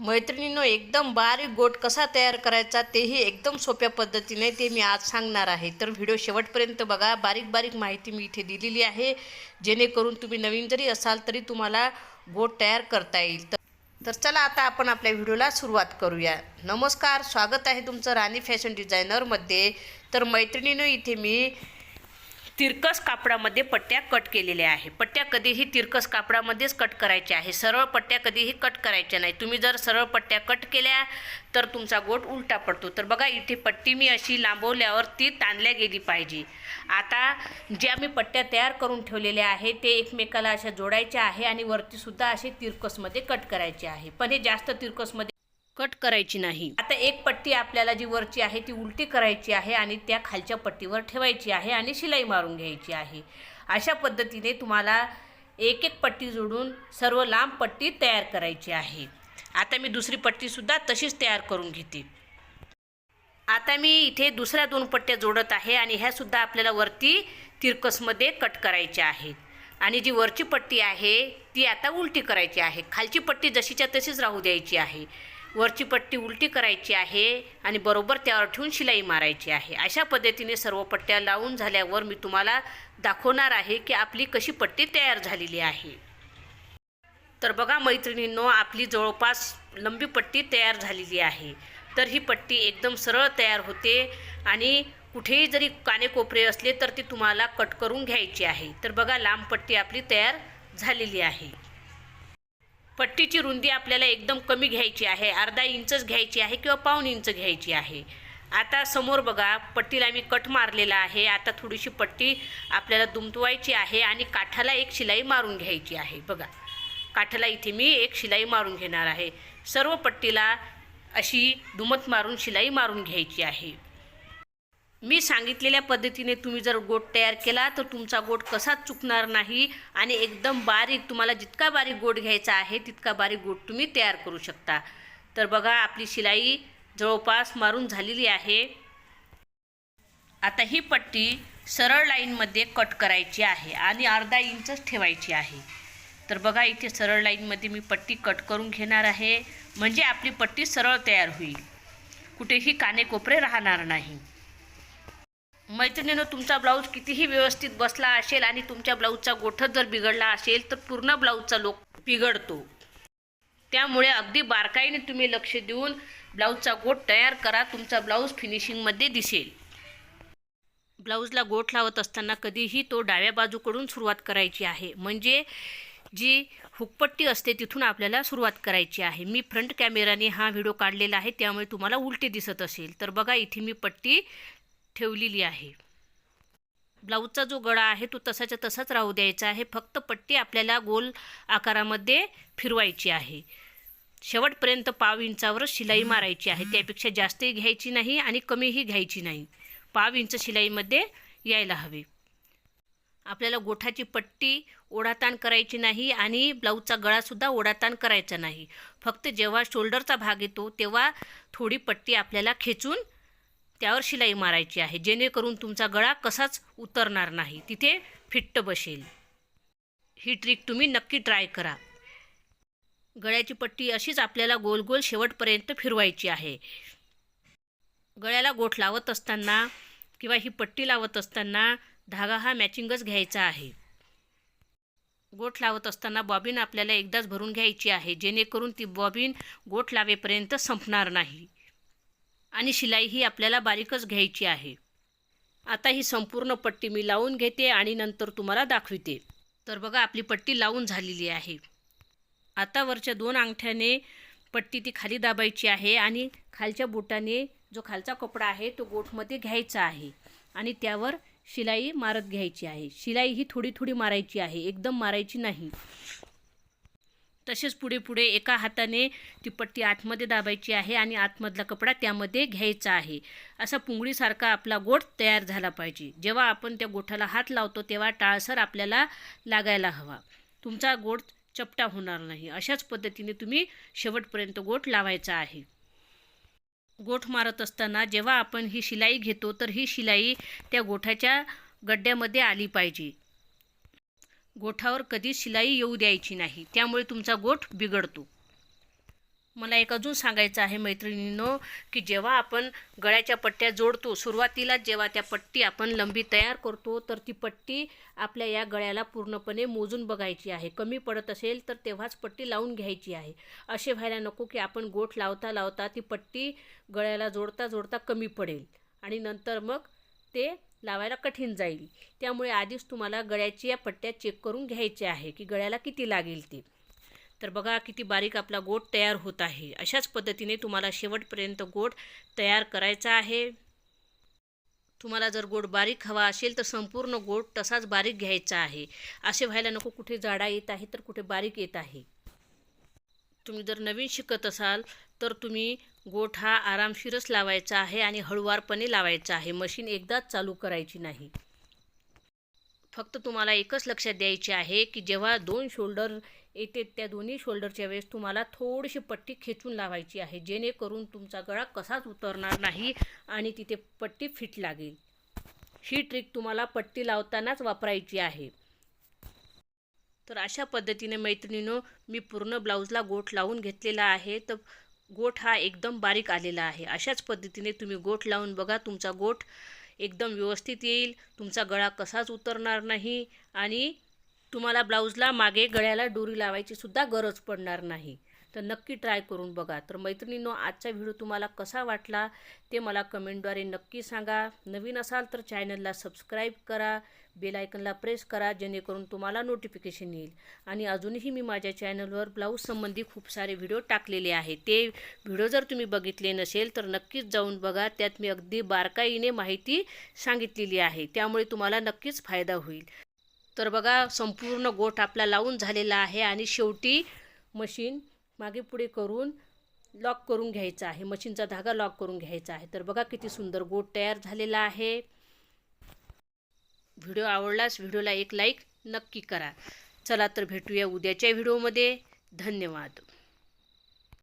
मैत्रिणीनं एकदम बारीक गोट कसा तयार करायचा तेही एकदम सोप्या पद्धतीने ते मी आज सांगणार आहे. तर व्हिडिओ शेवटपर्यंत बघा. बारीक बारीक माहिती मी इथे दिलेली आहे. जेणेकरून तुम्ही नवीन जरी असाल तरी तुम्हाला गोट तयार करता येईल. तर तर चला आता आपण आपल्या व्हिडिओला सुरुवात करूया. नमस्कार. स्वागत आहे तुमचं राणी फॅशन डिझायनरमध्ये. तर मैत्रिणीनं इथे मी तिरकस कापडामध्ये पट्ट्या कट केलेल्या आहे. पट्ट्या कधीही तिरकस कापडामध्येच कट करायच्या आहे. सरळ पट्ट्या कधीही कट करायच्या नाही. तुम्ही जर सरळ पट्ट्या कट केल्या तर तुमचा गोट उलटा पडतो. तर बघा इथे पट्टी मी अशी लांबवल्यावर ती ताणल्या गेली पाहिजे. आता ज्या मी पट्ट्या तयार करून ठेवलेल्या आहे ते एकमेकाला अशा जोडायच्या आहे आणि वरतीसुद्धा असे तिरकसमध्ये कट करायचे आहे. पण हे जास्त तिरकसमध्ये कट करायची नाही. आता एक पट्टी आपल्याला जी वरची आहे ती उलटी करायची आहे आणि त्या खालच्या पट्टीवर ठेवायची आहे आणि शिलाई मारून घ्यायची आहे. अशा पद्धतीने तुम्हाला एक एक पट्टी जोडून सर्व लांब पट्टी तयार करायची आहे. आता मी दुसरी पट्टीसुद्धा तशीच तयार करून घेते. आता मी इथे दुसऱ्या दोन पट्ट्या जोडत आहे आणि ह्यासुद्धा आपल्याला वरती तिरकसमध्ये कट करायच्या आहेत. आणि जी वरची पट्टी आहे ती आता उलटी करायची आहे. खालची पट्टी जशीच्या तशीच राहू द्यायची आहे. वरची पट्टी उलटी करायची आहे आणि बरोबर त्यावर ठेवून शिलाई मारायची आहे. अशा पद्धतीने सर्व पट्ट्या लावून झाल्यावर मी तुम्हाला दाखवणार आहे की आपली कशी पट्टी तयार झालेली आहे. तर बघा मैत्रिणींनो आपली जवळपास लंबी पट्टी तयार झालेली आहे. तर ही पट्टी एकदम सरळ तयार होते आणि कुठेही जरी कानेकोपरे असले तर ती तुम्हाला कट करून घ्यायची आहे. तर बघा लांब पट्टी आपली तयार झालेली आहे. पट्टीची रुंदी आपल्याला एकदम कमी घ्यायची आहे अर्धा इंचच घ्यायची आहे किंवा पाऊण इंच घ्यायची आहे. आता समोर बघा पट्टीला मी कट मारलेला आहे. आता थोडीशी पट्टी आपल्याला दुमतवायची आहे आणि काठाला एक शिलाई मारून घ्यायची आहे. बघा काठाला इथे मी एक शिलाई मारून घेणार आहे. सर्व पट्टीला अशी दुमत मारून शिलाई मारून घ्यायची आहे. मी सांगितलेल्या पद्धतीने तुम्ही जर गोट तयार केला तर तुमचा गोट कसाच चुकणार नाही आणि एकदम बारीक तुम्हाला जितका बारीक गोट घ्यायचा आहे तितका बारीक गोट तुम्ही तयार करू शकता. तर बघा आपली शिलाई जवळपास मारून झालेली आहे. आता ही पट्टी सरळ लाईनमध्ये कट करायची आहे आणि अर्धा इंचच ठेवायची आहे. तर बघा इथे सरळ लाईनमध्ये मी पट्टी कट करून घेणार आहे. म्हणजे आपली पट्टी सरळ तयार होईल. कुठेही कानेकोपरे राहणार नाही. मैत्रिणीनं तुमचा ब्लाऊज कितीही व्यवस्थित बसला असेल आणि तुमच्या ब्लाऊजचा गोठच जर बिघडला असेल तर पूर्ण ब्लाऊजचा लोक बिघडतो. त्यामुळे अगदी बारकाईने तुम्ही लक्ष देऊन ब्लाऊजचा गोठ तयार करा तुमचा ब्लाऊज फिनिशिंगमध्ये दिसेल. ब्लाऊजला गोठ लावत असताना कधीही तो डाव्या बाजूकडून सुरुवात करायची आहे. म्हणजे जी हुकपट्टी असते तिथून आपल्याला सुरुवात करायची आहे. मी फ्रंट कॅमेराने हा व्हिडिओ काढलेला आहे त्यामुळे तुम्हाला उलटी दिसत असेल. तर बघा इथे मी पट्टी ठेवलेली आहे. ब्लाऊजचा जो गळा आहे तो तसाच्या तसाच राहू द्यायचा आहे. फक्त पट्टी आपल्याला गोल आकारामध्ये फिरवायची आहे. शेवटपर्यंत पाव इंचावरच शिलाई मारायची आहे. त्यापेक्षा जास्तही घ्यायची नाही आणि कमीही घ्यायची नाही. पाव इंच शिलाईमध्ये यायला हवे. आपल्याला गोठाची पट्टी ओढाताण करायची नाही आणि ब्लाऊजचा गळासुद्धा ओढाताण करायचा नाही. फक्त जेव्हा शोल्डरचा भाग येतो तेव्हा थोडी पट्टी आपल्याला खेचून त्यावर शिलाई मारायची आहे. जेणेकरून तुमचा गळा कसाच उतरणार नाही. तिथे फिट्ट बसेल. ही ट्रिक तुम्ही नक्की ट्राय करा. गळ्याची पट्टी अशीच आपल्याला गोल गोल शेवटपर्यंत फिरवायची आहे. गळ्याला गोठ लावत असताना किंवा ही पट्टी लावत असताना धागा हा मॅचिंगच घ्यायचा आहे. गोठ लावत असताना बॉबिन आपल्याला एकदाच भरून घ्यायची आहे. जेणेकरून ती बॉबिन गोठ लावेपर्यंत संपणार नाही. आणि शिलाई ही आपल्याला बारीकच घ्यायची आहे. आता ही संपूर्ण पट्टी मी लावून घेते आणि नंतर तुम्हाला दाखविते. तर बघा आपली पट्टी लावून झालेली आहे. आता वरच्या दोन अंगठ्याने पट्टी ती खाली दाबायची आहे आणि खालच्या बोटाने जो खालचा कपडा आहे तो गोठमध्ये घ्यायचा आहे आणि त्यावर शिलाई मारत घ्यायची आहे. शिलाई ही थोडी थोडी मारायची आहे एकदम मारायची नाही. तसेच पुढे पुढे एका हाताने ती पट्टी आतमध्ये दाबायची आहे आणि आतमधला कपडा त्यामध्ये घ्यायचा आहे. असा पुंगळीसारखा आपला गोठ तयार झाला पाहिजे. जेव्हा आपण त्या गोठाला हात लावतो तेव्हा टाळसर आपल्याला लागायला हवा. तुमचा गोठ चपटा होणार नाही. अशाच पद्धतीने तुम्ही शेवटपर्यंत गोठ लावायचा आहे. गोठ मारत असताना जेव्हा आपण ही शिलाई घेतो तर ही शिलाई त्या गोठाच्या गड्ड्यामध्ये आली पाहिजे. गोठावर कधीच शिलाई येऊ द्यायची नाही. त्यामुळे तुमचा गोठ बिघडतो. मला एक अजून सांगायचं आहे मैत्रिणींनो की जेव्हा आपण गळ्याच्या पट्ट्या जोडतो सुरुवातीला जेव्हा त्या पट्टी आपण लंबी तयार करतो तर ती पट्टी आपल्या या गळ्याला पूर्णपणे मोजून बघायची आहे. कमी पडत असेल तर तेव्हाच पट्टी लावून घ्यायची आहे. असे व्हायला नको की आपण गोठ लावता लावता ती पट्टी गळ्याला जोडता जोडता कमी पडेल. आणि नंतर मग ते लावायला कठीण जाईल. त्यामुळे आधीच तुम्हाला गळ्याची या पट्ट्या चेक करून घ्यायच्या आहे की गळ्याला किती लागेल ते. तर बघा किती बारीक आपला गोट तयार होत आहे. अशाच पद्धतीने तुम्हाला शेवटपर्यंत गोट तयार करायचा आहे. तुम्हाला जर गोड बारीक हवा असेल तर संपूर्ण गोड तसाच बारीक घ्यायचा आहे. असे व्हायला नको कुठे जाडा येत आहे तर कुठे बारीक येत आहे. तुम्ही जर नवीन शिकत असाल तर तुम्ही गोठ हा आरामशीरच लावायचा आहे आणि हळुवारपणे लावायचा आहे. मशीन एकदाच चालू करायची नाही. फक्त तुम्हाला एकच लक्षात द्यायचे आहे की जेव्हा दोन शोल्डर येते त्या दोन्ही शोल्डरच्या वेळेस तुम्हाला थोडीशी पट्टी खेचून लावायची आहे. जेणेकरून तुमचा गळा कसाच उतरणार नाही आणि तिथे पट्टी फिट लागेल. ही ट्रिक तुम्हाला पट्टी लावतानाच वापरायची आहे. तर अशा पद्धतीने मैत्रिणीनं मी पूर्ण ब्लाऊजला गोठ लावून घेतलेला आहे. तर गोठ हा एकदम बारीक आलेला आहे. अशाच पद्धतीने तुम्ही गोठ लावून बघा तुमचा गोठ एकदम व्यवस्थित येईल तुमचा गळा कसाच उतरणार नाही आणि तुम्हाला ब्लाऊजला मागे गळ्याला दोरी लावायची सुद्धा गरज पडणार नाही. तर नक्की ट्राय करून बघा. तर मैत्रिणींनो आजचा व्हिडिओ तुम्हाला कसा वाटला ते मला कमेंटद्वारे नक्की सांगा. नवीन असाल तर चॅनलला सबस्क्राईब करा बेल आयकनला प्रेस करा जेणेकरून तुम्हाला नोटिफिकेशन येईल. आणि अजूनही मी माझ्या चॅनलवर ब्लाऊज संबंधी खूप सारे व्हिडिओ टाकलेले आहे ते व्हिडिओ जर तुम्ही बघितले नसेल तर नक्कीच जाऊन बघा. त्यात मी अगदी बारकाईने माहिती सांगितलेली आहे. त्यामुळे तुम्हाला नक्कीच फायदा होईल. तर बघा संपूर्ण गोठ आपला लावून झालेला आहे आणि शेवटी मशीन मागे पुढे करून लॉक करून घ्यायचा आहे. मशीनचा धागा लॉक करून घ्यायचा आहे. तर बघा किती सुंदर गोट तयार झालेला आहे. व्हिडिओ आवडलास व्हिडिओला एक लाईक नक्की करा. चला तर भेटूया उद्याच्या व्हिडिओमध्ये धन्यवाद.